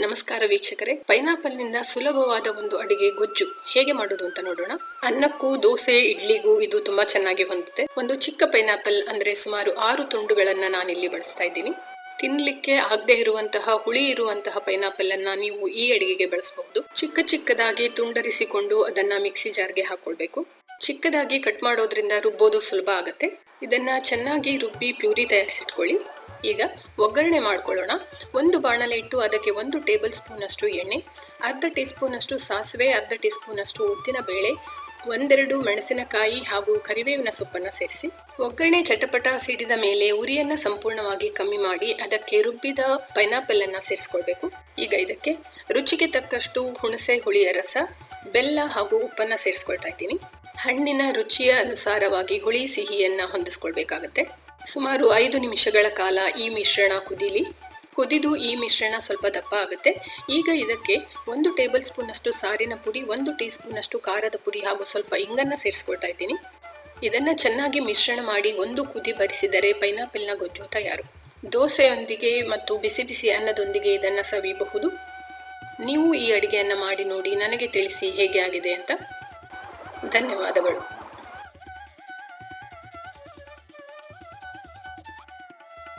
ನಮಸ್ಕಾರ ವೀಕ್ಷಕರೇ. ಪೈನಾಪಲ್ನಿಂದ ಸುಲಭವಾದ ಒಂದು ಅಡಿಗೆ ಗೊಜ್ಜು ಹೇಗೆ ಮಾಡೋದು ಅಂತ ನೋಡೋಣ. ಅನ್ನಕ್ಕೂ ದೋಸೆ, ಇಡ್ಲಿಗೂ ಇದು ತುಂಬಾ ಚೆನ್ನಾಗಿ ಹೊಂದುತ್ತೆ. ಒಂದು ಚಿಕ್ಕ ಪೈನಾಪಲ್ ಅಂದ್ರೆ ಸುಮಾರು ಆರು ತುಂಡುಗಳನ್ನ ಇಲ್ಲಿ ಬಳಸ್ತಾ ಇದ್ದೀನಿ. ತಿನ್ಲಿಕ್ಕೆ ಆಗದೆ ಇರುವಂತಹ, ಹುಳಿ ಇರುವಂತಹ ಪೈನಾಪಲ್ ಅನ್ನ ನೀವು ಈ ಅಡಿಗೆಗೆ ಬಳಸಬಹುದು. ಚಿಕ್ಕ ಚಿಕ್ಕದಾಗಿ ತುಂಡರಿಸಿಕೊಂಡು ಅದನ್ನ ಮಿಕ್ಸಿ ಜಾರ್ಗೆ ಹಾಕೊಳ್ಬೇಕು. ಚಿಕ್ಕದಾಗಿ ಕಟ್ ಮಾಡೋದ್ರಿಂದ ರುಬ್ಬೋದು ಸುಲಭ ಆಗತ್ತೆ. ಇದನ್ನ ಚೆನ್ನಾಗಿ ರುಬ್ಬಿ ಪ್ಯೂರಿ ತಯಾರಿಸಿಟ್ಕೊಳ್ಳಿ. ಈಗ ಒಗ್ಗರಣೆ ಮಾಡ್ಕೊಳ್ಳೋಣ. ಒಂದು ಬಾಣಲೆ ಇಟ್ಟು ಅದಕ್ಕೆ ಒಂದು ಟೇಬಲ್ ಸ್ಪೂನಷ್ಟು ಎಣ್ಣೆ, ಅರ್ಧ ಟೀ ಸ್ಪೂನಷ್ಟು ಸಾಸಿವೆ, ಅರ್ಧ ಟೀ ಸ್ಪೂನಷ್ಟು ಉದ್ದಿನ ಬೇಳೆ, ಒಂದೆರಡು ಮೆಣಸಿನಕಾಯಿ ಹಾಗೂ ಕರಿಬೇವಿನ ಸೊಪ್ಪನ್ನು ಸೇರಿಸಿ. ಒಗ್ಗರಣೆ ಚಟಪಟ ಸಿಡಿದ ಮೇಲೆ ಉರಿಯನ್ನು ಸಂಪೂರ್ಣವಾಗಿ ಕಮ್ಮಿ ಮಾಡಿ ಅದಕ್ಕೆ ರುಬ್ಬಿದ ಪೈನಾಪಲ್ ಅನ್ನು ಸೇರಿಸ್ಕೊಳ್ಬೇಕು. ಈಗ ಇದಕ್ಕೆ ರುಚಿಗೆ ತಕ್ಕಷ್ಟು ಹುಣಸೆ ಹುಳಿಯ ರಸ, ಬೆಲ್ಲ ಹಾಗೂ ಉಪ್ಪನ್ನು ಸೇರಿಸ್ಕೊಳ್ತಾ ಇದ್ದೀನಿ. ಹಣ್ಣಿನ ರುಚಿಯ ಅನುಸಾರವಾಗಿ ಹುಳಿ, ಸಿಹಿಯನ್ನು ಹೊಂದಿಸ್ಕೊಳ್ಬೇಕಾಗತ್ತೆ. ಸುಮಾರು ಐದು ನಿಮಿಷಗಳ ಕಾಲ ಈ ಮಿಶ್ರಣ ಕುದಿಲಿ, ಕುದಿದು ಈ ಮಿಶ್ರಣ ಸ್ವಲ್ಪ ದಪ್ಪ ಆಗುತ್ತೆ. ಈಗ ಇದಕ್ಕೆ ಒಂದು ಟೇಬಲ್ ಸ್ಪೂನಷ್ಟು ಸಾರಿನ ಪುಡಿ, ಒಂದು ಟೀ ಸ್ಪೂನಷ್ಟು ಖಾರದ ಪುಡಿ ಹಾಗೂ ಸ್ವಲ್ಪ ಇಂಗನ್ನು ಸೇರಿಸ್ಕೊಳ್ತಾ ಇದ್ದೀನಿ. ಇದನ್ನು ಚೆನ್ನಾಗಿ ಮಿಶ್ರಣ ಮಾಡಿ ಒಂದು ಕುದಿ ಬರಿಸಿದರೆ ಪೈನಾಪಲ್ನ ಗೊಜ್ಜು ತಯಾರು ದೋಸೆಯೊಂದಿಗೆ ಮತ್ತು ಬಿಸಿ ಬಿಸಿ ಅನ್ನದೊಂದಿಗೆ ಇದನ್ನು ಸವಿಯಬಹುದು. ನೀವು ಈ ಅಡುಗೆಯನ್ನು ಮಾಡಿ ನೋಡಿ ನನಗೆ ತಿಳಿಸಿ ಹೇಗೆ ಆಗಿದೆ ಅಂತ. ಧನ್ಯವಾದಗಳು